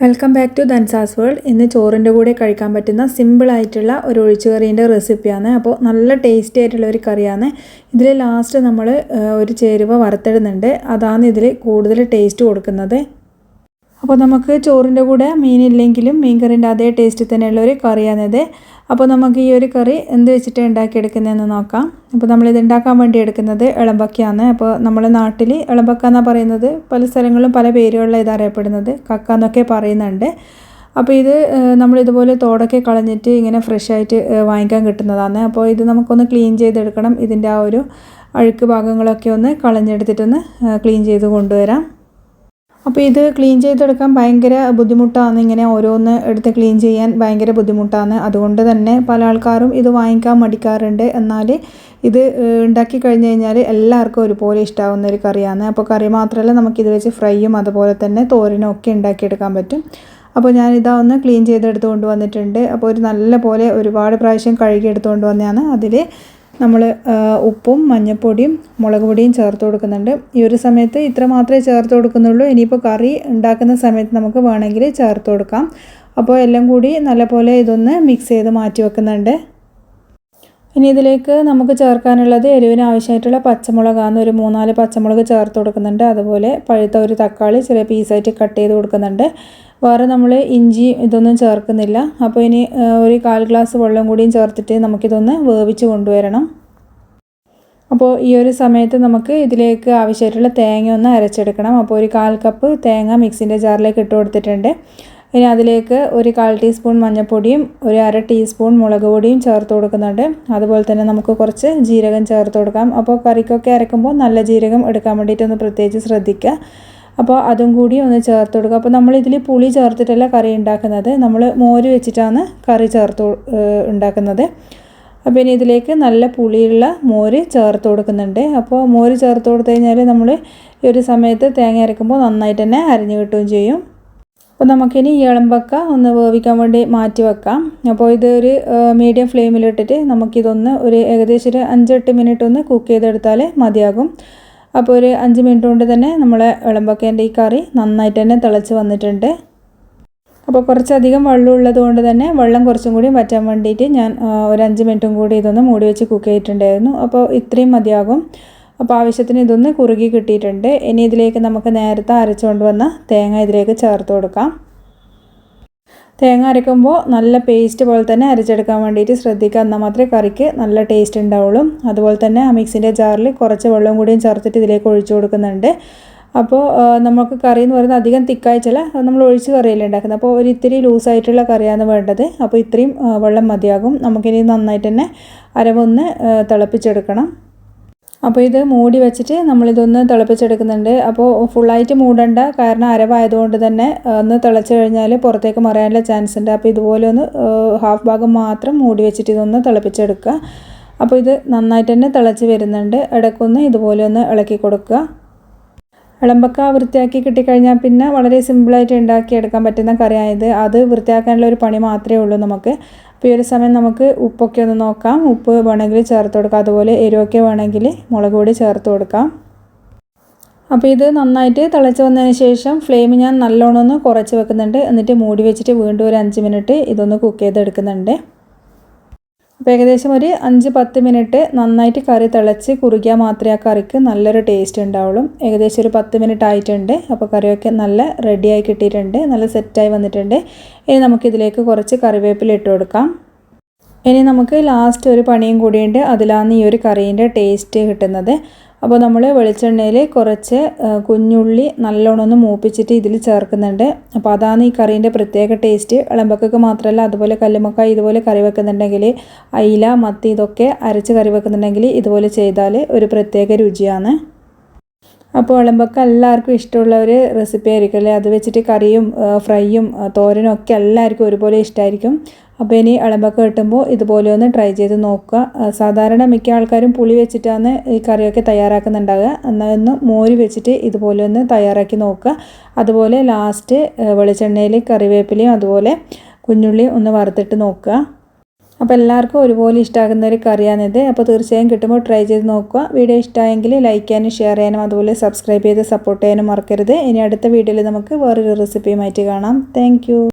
Welcome back to Dhansas world ഇന്ന് ചോറിന്റെ കൂടെ കഴിക്കാൻ പറ്റുന്ന സിമ്പിളായിട്ടുള്ള ഒരു ഒഴിച്ചുകറീന്റെ റെസിപ്പിയാണ് അപ്പോൾ നല്ല ടേസ്റ്റി ആയിട്ടുള്ള ഒരു കറിയാണ്. ഇതിൽ ലാസ്റ്റ് നമ്മൾ ഒരു ചേരുവ വറുത്തിടുന്നുണ്ട് അതാണ് ഇതിൽ കൂടുതൽ ടേസ്റ്റ് കൊടുക്കുന്നത്. അപ്പോൾ നമുക്ക് ചോറിന്റെ കൂടെ മീനില്ലെങ്കിലും മീൻ കറിന്റെ അതേ ടേസ്റ്റ് തന്നെയുള്ള ഒരു കറിയാണിത് അപ്പോൾ നമുക്ക് ഈ ഒരു കറി എന്ത് വെച്ചിട്ട് ഉണ്ടാക്കിയെടുക്കുന്നതെന്ന് നോക്കാം. അപ്പോൾ നമ്മളിത് ഉണ്ടാക്കാൻ വേണ്ടി എടുക്കുന്നത് ഇളമ്പക്കയാണ് അപ്പോൾ നമ്മുടെ നാട്ടിൽ ഇളമ്പക്ക എന്നാണ് പറയുന്നത്? പല സ്ഥലങ്ങളിലും പല പേരുകളിലാണ് ഇത് അറിയപ്പെടുന്നത്. കക്ക എന്നൊക്കെ പറയുന്നുണ്ട്. അപ്പോൾ ഇത് നമ്മളിതുപോലെ തോടൊക്കെ കളഞ്ഞിട്ട് ഇങ്ങനെ ഫ്രഷ് ആയിട്ട് വാങ്ങിക്കാൻ കിട്ടുന്നതാണ്. അപ്പോൾ ഇത് നമുക്കൊന്ന് ക്ലീൻ ചെയ്തെടുക്കണം. ഇതിന്റെ ആ ഒരു അഴുക്ക് ഭാഗങ്ങളൊക്കെ ഒന്ന് കളഞ്ഞെടുത്തിട്ടൊന്ന് ക്ലീൻ ചെയ്ത് കൊണ്ടുവരാം. അപ്പോൾ ഇത് ക്ലീൻ ചെയ്തെടുക്കാൻ ഭയങ്കര ബുദ്ധിമുട്ടാണ്. ഇങ്ങനെ ഓരോന്ന് എടുത്ത് ക്ലീൻ ചെയ്യാൻ ഭയങ്കര ബുദ്ധിമുട്ടാണ്. അതുകൊണ്ട് തന്നെ പല ആൾക്കാരും ഇത് വാങ്ങിക്കാൻ മടിക്കാറുണ്ട്. എന്നാൽ ഇത് ഉണ്ടാക്കി കഴിഞ്ഞ് കഴിഞ്ഞാൽ എല്ലാവർക്കും ഒരുപോലെ ഇഷ്ടമാവുന്ന ഒരു കറിയാണ്. അപ്പോൾ കറി മാത്രമല്ല നമുക്കിത് വെച്ച് ഫ്രൈയും അതുപോലെ തന്നെ തോരനും ഒക്കെ ഉണ്ടാക്കിയെടുക്കാൻ പറ്റും. അപ്പോൾ ഞാൻ ഇതാ ഒന്ന് ക്ലീൻ ചെയ്തെടുത്ത് കൊണ്ടുവന്നിട്ടുണ്ട്. അപ്പോൾ ഒരു നല്ല പോലെ ഒരുപാട് പ്രാവശ്യം കഴുകി എടുത്തുകൊണ്ട് വന്നതാണ് അതിൽ നമ്മൾ ഉപ്പും മഞ്ഞൾപ്പൊടിയും മുളക് പൊടിയും ചേർത്ത് കൊടുക്കുന്നുണ്ട്. ഈ ഒരു സമയത്ത് ഇത്ര മാത്രമേ ചേർത്ത് കൊടുക്കുന്നുള്ളൂ. ഇനിയിപ്പോൾ കറി ഉണ്ടാക്കുന്ന സമയത്ത് നമുക്ക് വേണമെങ്കിൽ ചേർത്ത് കൊടുക്കാം. അപ്പോൾ എല്ലാം കൂടി നല്ലപോലെ ഇതൊന്ന് മിക്സ് ചെയ്ത് മാറ്റി വെക്കുന്നുണ്ട്. ഇനി ഇതിലേക്ക് നമുക്ക് ചേർക്കാനുള്ളത് എരിവിന് ആവശ്യമായിട്ടുള്ള പച്ചമുളകാണ് ഒരു മൂന്നാൽ പച്ചമുളക് ചേർത്ത് കൊടുക്കുന്നുണ്ട്. അതുപോലെ പഴുത്ത ഒരു തക്കാളി ചെറിയ പീസായിട്ട് കട്ട് ചെയ്ത് കൊടുക്കുന്നുണ്ട്. വേറെ നമ്മൾ ഇഞ്ചി ഇതൊന്നും ചേർക്കുന്നില്ല. അപ്പോൾ ഇനി ഒരു കാൽ ഗ്ലാസ് വെള്ളം കൂടിയും ചേർത്തിട്ട് നമുക്കിതൊന്ന് വേവിച്ച് കൊണ്ടുവരണം. അപ്പോൾ ഈ ഒരു സമയത്ത് നമുക്ക് ഇതിലേക്ക് ആവശ്യമായിട്ടുള്ള തേങ്ങ ഒന്ന് അരച്ചെടുക്കണം. അപ്പോൾ ഒരു കാൽ കപ്പ് തേങ്ങ മിക്സിന്റെ ജാറിലേക്ക് ഇട്ട് കൊടുത്തിട്ടുണ്ട്. ഇനി അതിലേക്ക് ഒരു കാൽ ടീസ്പൂൺ മഞ്ഞൾപ്പൊടിയും ഒരു അര ടീസ്പൂൺ മുളക് പൊടിയും ചേർത്ത് കൊടുക്കുന്നുണ്ട്. അതുപോലെ തന്നെ നമുക്ക് കുറച്ച് ജീരകം ചേർത്ത് കൊടുക്കാം. അപ്പോൾ കറിക്കൊക്കെ അരക്കുമ്പോൾ നല്ല ജീരകം എടുക്കാൻ വേണ്ടിയിട്ടൊന്ന് പ്രത്യേകിച്ച് ശ്രദ്ധിക്കുക. അപ്പോൾ അതും കൂടി ഒന്ന് ചേർത്ത് കൊടുക്കുക. അപ്പോൾ നമ്മൾ ഇതിൽ പുളി ചേർത്തിട്ടല്ല കറി ഉണ്ടാക്കുന്നത്. നമ്മൾ മോര് വെച്ചിട്ടാണ് കറി ചേർത്ത് ഉണ്ടാക്കുന്നത്. അപ്പോൾ ഇനി ഇതിലേക്ക് നല്ല പുളിയുള്ള മോര് ചേർത്ത് കൊടുക്കുന്നുണ്ട്. അപ്പോൾ മോര് ചേർത്ത് കൊടുത്തു കഴിഞ്ഞാൽ നമ്മൾ ഈ ഒരു സമയത്ത് തേങ്ങ അരക്കുമ്പോൾ നന്നായിട്ട് തന്നെ അരിഞ്ഞു കിട്ടുകയും ചെയ്യും. അപ്പോൾ നമുക്കിനി ഇളമ്പക്ക ഒന്ന് വേവിക്കാൻ വേണ്ടി മാറ്റി വെക്കാം. അപ്പോൾ ഇത് ഒരു മീഡിയം ഫ്ലെയിമിലിട്ടിട്ട് നമുക്കിതൊന്ന് ഒരു ഏകദേശം ഒരു അഞ്ചെട്ട് മിനിറ്റ് ഒന്ന് കുക്ക് ചെയ്തെടുത്താൽ മതിയാകും. അപ്പോൾ ഒരു അഞ്ച് മിനിറ്റ് കൊണ്ട് തന്നെ നമ്മളെ ഇളമ്പക്കേന്റെ ഈ കറി നന്നായിട്ട് തന്നെ തിളച്ച് വന്നിട്ടുണ്ട്. അപ്പോൾ കുറച്ചധികം വെള്ളം ഉള്ളത് കൊണ്ട് തന്നെ വെള്ളം കുറച്ചും കൂടി വറ്റാൻ വേണ്ടിയിട്ട് ഞാൻ ഒരു അഞ്ച് മിനിറ്റും കൂടി ഇതൊന്ന് മൂടി വെച്ച് കുക്ക് ചെയ്തിട്ടുണ്ടായിരുന്നു. അപ്പോൾ ഇത്രയും മതിയാകും. അപ്പോൾ ആവശ്യത്തിന് ഇതൊന്ന് കുറുകി കിട്ടിയിട്ടുണ്ട്. ഇനി ഇതിലേക്ക് നമുക്ക് നേരത്തെ അരച്ചുകൊണ്ട് വന്ന തേങ്ങ ഇതിലേക്ക് ചേർത്ത് കൊടുക്കാം. തേങ്ങ അരക്കുമ്പോൾ നല്ല പേസ്റ്റ് പോലെ തന്നെ അരച്ചെടുക്കാൻ വേണ്ടിയിട്ട് ശ്രദ്ധിക്കുക. എന്നാൽ മാത്രമേ കറിക്ക് നല്ല ടേസ്റ്റ് ഉണ്ടാവുള്ളൂ. അതുപോലെ തന്നെ ആ മിക്സിന്റെ ജാറിൽ കുറച്ച് വെള്ളം കൂടിയും ചേർത്തിട്ട് ഇതിലേക്ക് ഒഴിച്ചു കൊടുക്കുന്നുണ്ട്. അപ്പോൾ നമുക്ക് കറി എന്ന് പറയുന്നത് അധികം തിക്കായിച്ചല്ല നമ്മൾ ഒഴിച്ച് കറിയല്ലേ ഉണ്ടാക്കുന്നത്. അപ്പോൾ ഒരു ഇത്തിരി ലൂസായിട്ടുള്ള കറിയാണ് വേണ്ടത്. അപ്പോൾ ഇത്രയും വെള്ളം മതിയാകും. നമുക്കിനി നന്നായിട്ട് തന്നെ അരവൊന്ന് തിളപ്പിച്ചെടുക്കണം. അപ്പോൾ ഇത് മൂടി വെച്ചിട്ട് നമ്മളിതൊന്ന് തിളപ്പിച്ചെടുക്കുന്നുണ്ട്. അപ്പോൾ ഫുള്ളായിട്ട് മൂടണ്ട. കാരണം അരവായതുകൊണ്ട് തന്നെ ഒന്ന് തിളച്ച് കഴിഞ്ഞാൽ പുറത്തേക്ക് മറിയാനുള്ള ചാൻസ് ഉണ്ട് അപ്പോൾ ഇതുപോലെ ഒന്ന് ഹാഫ് ഭാഗം മാത്രം മൂടി വെച്ചിട്ട് ഇതൊന്ന് തിളപ്പിച്ചെടുക്കുക. അപ്പോൾ ഇത് നന്നായിട്ട് തന്നെ തിളച്ച് വരുന്നുണ്ട്. ഇടയ്ക്കൊന്ന് ഇതുപോലെ ഒന്ന് ഇളക്കി കൊടുക്കുക. ഇളമ്പക്ക വൃത്തിയാക്കി കിട്ടിക്കഴിഞ്ഞാൽ പിന്നെ വളരെ സിമ്പിളായിട്ട് ഉണ്ടാക്കിയെടുക്കാൻ പറ്റുന്ന കറിയായത് അത് വൃത്തിയാക്കാനുള്ള ഒരു പണി മാത്രമേ ഉള്ളൂ നമുക്ക്. അപ്പോൾ ഈ ഒരു സമയം നമുക്ക് ഉപ്പൊക്കെ ഒന്ന് നോക്കാം. ഉപ്പ് വേണമെങ്കിൽ ചേർത്ത് കൊടുക്കാം. അതുപോലെ എരിവൊക്കെ വേണമെങ്കിൽ മുളക് പൊടി ചേർത്ത് കൊടുക്കാം. അപ്പോൾ ഇത് നന്നായിട്ട് തിളച്ച് വന്നതിന് ശേഷം ഫ്ലെയിം ഞാൻ നല്ലോണം ഒന്ന് കുറച്ച് വെക്കുന്നുണ്ട്. എന്നിട്ട് മൂടി വെച്ചിട്ട് വീണ്ടും ഒരു അഞ്ച് മിനിറ്റ് ഇതൊന്ന് കുക്ക് ചെയ്തെടുക്കുന്നുണ്ട്. അപ്പോൾ ഏകദേശം ഒരു അഞ്ച് പത്ത് മിനിറ്റ് നന്നായിട്ട് കറി തിളച്ച് കുറുകിയാൽ മാത്രമേ ആ കറിക്ക് നല്ലൊരു ടേസ്റ്റ് ഉണ്ടാവുള്ളൂ. ഏകദേശം ഒരു പത്ത് മിനിറ്റ് ആയിട്ടുണ്ട്. അപ്പോൾ കറിയൊക്കെ നല്ല റെഡിയായി കിട്ടിയിട്ടുണ്ട്. നല്ല സെറ്റായി വന്നിട്ടുണ്ട്. ഇനി നമുക്കിതിലേക്ക് കുറച്ച് കറിവേപ്പില ഇട്ട് കൊടുക്കാം. ഇനി നമുക്ക് ലാസ്റ്റ് ഒരു പണിയും കൂടിയുണ്ട്. അതിലാണ് ഈ ഒരു കറീന്റെ ടേസ്റ്റ് കിട്ടുന്നത്. അപ്പോൾ നമ്മൾ വെളിച്ചെണ്ണയിൽ കുറച്ച് കുഞ്ഞുള്ളി നല്ലോണം ഒന്ന് മൂപ്പിച്ചിട്ട് ഇതിൽ ചേർക്കുന്നുണ്ട്. അപ്പോൾ അതാണ് ഈ കറീന്റെ പ്രത്യേക ടേസ്റ്റ്. ഇളമ്പക്കൊക്കെ മാത്രമല്ല അതുപോലെ കല്ലുമക്ക ഇതുപോലെ കറി വെക്കുന്നുണ്ടെങ്കിൽ അയില മത്തി ഇതൊക്കെ അരച്ച് കറി വെക്കുന്നുണ്ടെങ്കിൽ ഇതുപോലെ ചെയ്താൽ ഒരു പ്രത്യേക രുചിയാണ്. അപ്പോൾ ഇളമ്പക്ക എല്ലാവർക്കും ഇഷ്ടമുള്ള ഒരു റെസിപ്പി ആയിരിക്കും അല്ലേ? അത് വെച്ചിട്ട് കറിയും ഫ്രൈയും തോരനും ഒക്കെ എല്ലാവർക്കും ഒരുപോലെ ഇഷ്ടമായിരിക്കും അപ്പോൾ ഇനി ഇളമ്പക്ക കിട്ടുമ്പോൾ ഇതുപോലെ ഒന്ന് ട്രൈ ചെയ്ത് നോക്കുക. സാധാരണ മിക്ക ആൾക്കാരും പുളി വെച്ചിട്ടാണ് ഈ കറിയൊക്കെ തയ്യാറാക്കുന്നുണ്ടാവുക. എന്നാൽ ഒന്ന് മോര് വെച്ചിട്ട് ഇതുപോലെ ഒന്ന് തയ്യാറാക്കി നോക്കുക. അതുപോലെ ലാസ്റ്റ് വെളിച്ചെണ്ണയിൽ കറിവേപ്പിലയും അതുപോലെ കുഞ്ഞുള്ളിയും ഒന്ന് വറുത്തിട്ട് നോക്കുക. അപ്പോൾ എല്ലാവർക്കും ഒരുപോലെ ഇഷ്ടമാകുന്ന ഒരു കറിയാണിത്. അപ്പോൾ തീർച്ചയായും കിട്ടുമ്പോൾ ട്രൈ ചെയ്ത് നോക്കുക. വീഡിയോ ഇഷ്ടമായെങ്കിൽ ലൈക്ക് ചെയ്യാനും ഷെയർ ചെയ്യാനും അതുപോലെ സബ്സ്ക്രൈബ് ചെയ്ത് സപ്പോർട്ട് ചെയ്യാനും മറക്കരുത്. ഇനി അടുത്ത വീഡിയോയിൽ നമുക്ക് വേറൊരു റെസിപ്പിയുമായിട്ട് കാണാം. താങ്ക്